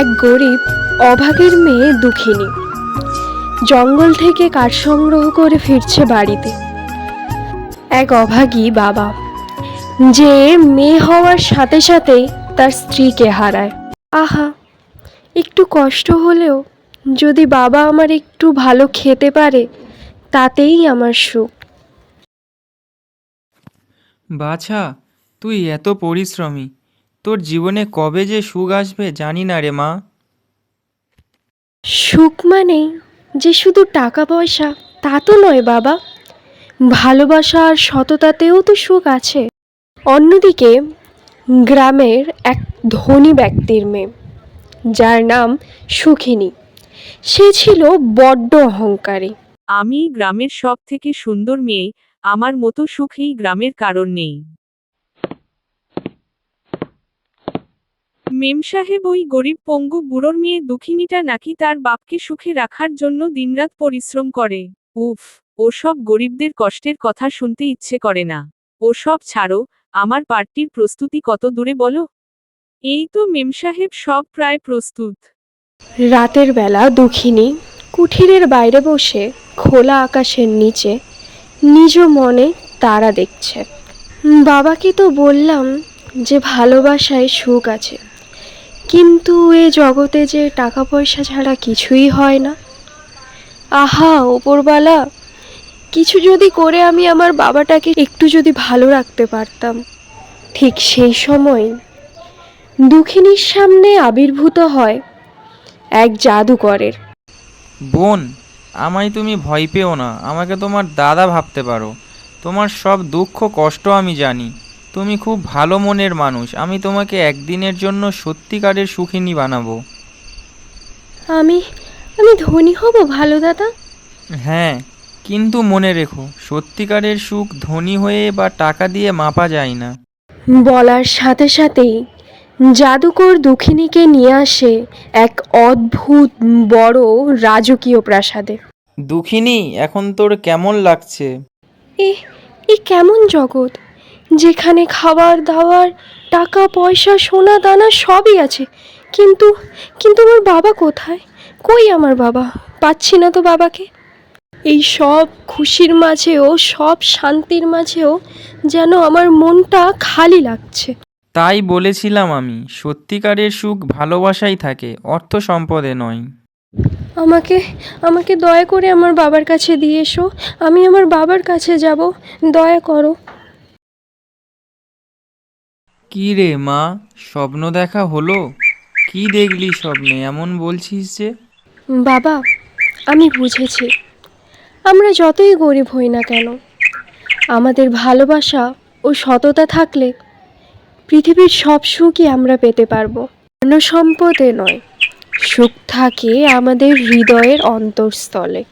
এক গরিব, অভাগের মেয়ে দুঃখিনী। জঙ্গল থেকে কাঠ সংগ্রহ করে ফিরছে বাড়িতে। এক অভাগী বাবা, যে মেয়ে হওয়ার সাথে সাথেই তার স্ত্রীকে হারায়। আহা, একটু কষ্ট হলেও যদি বাবা আমার একটু ভালো খেতে পারে, তাতেই আমার সুখ। বাছা, তুই এত পরিশ্রমী। তোর জীবনে কবে যে সুখ আসবে জানি না রে মা। সুখ মানেই যে শুধু টাকা পয়সা তা তো নয় বাবা। ভালোবাসা আর সততাতেও তো সুখ আছে। অন্যদিকে গ্রামের এক ধনী ব্যক্তির মেয়ে যার নাম সুখিনী। সে ছিল বড্ড অহংকারী। আমি গ্রামের সব থেকে সুন্দর মেয়ে আমার মতো সুখ এই গ্রামের কারণ নেই। মেম সাহেব ওই গরিব পঙ্গু বুড়োর মেয়ে দুঃখিনীটা নাকি তার বাপকে সুখে রাখার জন্য দিনরাত পরিশ্রম করে। উফ ওসব গরিবদের কষ্টের কথা শুনতে ইচ্ছে করে না। ওসব ছাড়ো, আমার পার্টির প্রস্তুতি কত দূরে বলো? এই তো মেম সাহেব সব প্রায় প্রস্তুত। রাতের বেলা দুঃখিনী কুঠিরের বাইরে বসে খোলা আকাশের নিচে নিজ মনে তারা দেখছে। বাবাকে তো বললাম যে ভালোবাসায় সুখ আছে। কিন্তু এ জগতে যে টাকা পয়সা ছাড়া কিছুই হয় না। আহা ওপরবালা কিছু যদি করে আমি আমার বাবাটাকে একটু যদি ভালো রাখতে পারতাম। ঠিক সেই সময় দুঃখিনীর সামনে আবির্ভূত হয় এক জাদুকরের। বোন, আমায় তুমি ভয় পেও না, আমাকে তোমার দাদা ভাবতে পারো। তোমার সব দুঃখ কষ্ট আমি জানি। তুমি খুব ভালো মনের মানুষ। আমি তোমাকে একদিনের জন্য সত্যিকারের সুখিনী বানাবো। আমি আমি ধনী হব ভালো দাদা? হ্যাঁ কিন্তু মনে রেখো সত্যিকারের সুখ ধনী হয়ে বা টাকা দিয়ে মাপা যায় না। বলার সাথে সাথেই জাদুকর দুঃখিনীকে নিয়ে আসে এক অদ্ভুত বড় রাজকীয় প্রাসাদে। দুঃখিনী এখন তোর কেমন লাগছে? এ এ কেমন জগৎ? যেখানে খাবার দাবার টাকা পয়সা সোনা দানা সবই আছে। কিন্তু কিন্তু আমার বাবা কোথায়? কই আমার বাবা? পাচ্ছি না তো বাবাকে। এই সব খুশির মাঝেও সব শান্তির মাঝেও যেন আমার মনটা খালি লাগছে। তাই বলেছিলাম আমি সত্যিকারের সুখ ভালোবাসাই থাকে অর্থ সম্পদে নয়। আমাকে আমাকে দয়া করে আমার বাবার কাছে দিয়ে এসো। আমি আমার বাবার কাছে যাব। দয়া করো। কি রে মা, স্বপ্ন দেখা হলো? কি দেখলি স্বপ্নে? এমন বলছিস যে? বাবা, আমি বুঝেছি। আমরা যতই গরিব হই না কেন, আমাদের ভালোবাসা ও সততা থাকলে পৃথিবীর সব সুখই আমরা পেতে পারব। ধন সম্পদে নয়, সুখ থাকে আমাদের হৃদয়ের অন্তঃস্থলে।